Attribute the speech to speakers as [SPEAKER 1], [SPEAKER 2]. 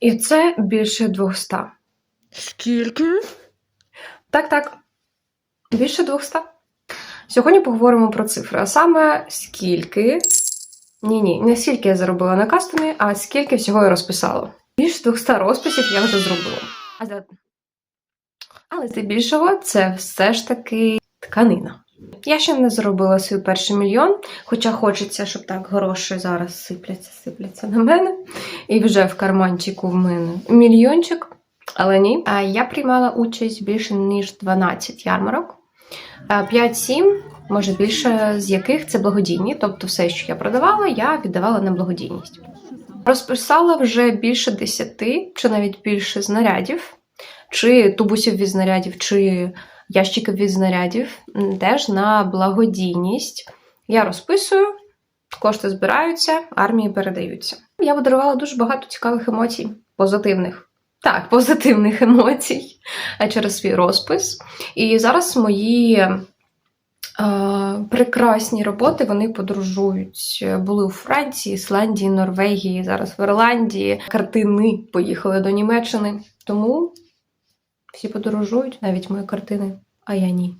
[SPEAKER 1] І це більше 200.
[SPEAKER 2] Скільки?
[SPEAKER 1] Так, так. Більше 200. Сьогодні поговоримо про цифри. А саме скільки. Ні, ні, не скільки я заробила на кастомі, а скільки всього я розписала. Більше 200 розписів я вже зробила. Але здебільшого це все ж таки тканина. Я ще не заробила свій перший мільйон, хоча хочеться, щоб так гроші зараз сипляться, сипляться на мене. І вже в карманчику в мене мільйончик. Але ні. Я приймала участь більше ніж 12 ярмарок. 5-7, може більше, з яких це благодійні. Тобто все, що я продавала, я віддавала на благодійність. Розписала вже більше 10 чи навіть більше знарядів, чи тубусів від знарядів, чи ящиків від знарядів, теж на благодійність. Я розписую, кошти збираються, армії передаються. Я подарувала дуже багато цікавих емоцій, позитивних. Так, позитивних емоцій е, через свій розпис. І зараз мої е, прекрасні роботи вони подорожують. Були у Франції, Ісландії, Норвегії, зараз в Ірландії. Картини поїхали до Німеччини. Тому всі подорожують, навіть мої картини, а я ні.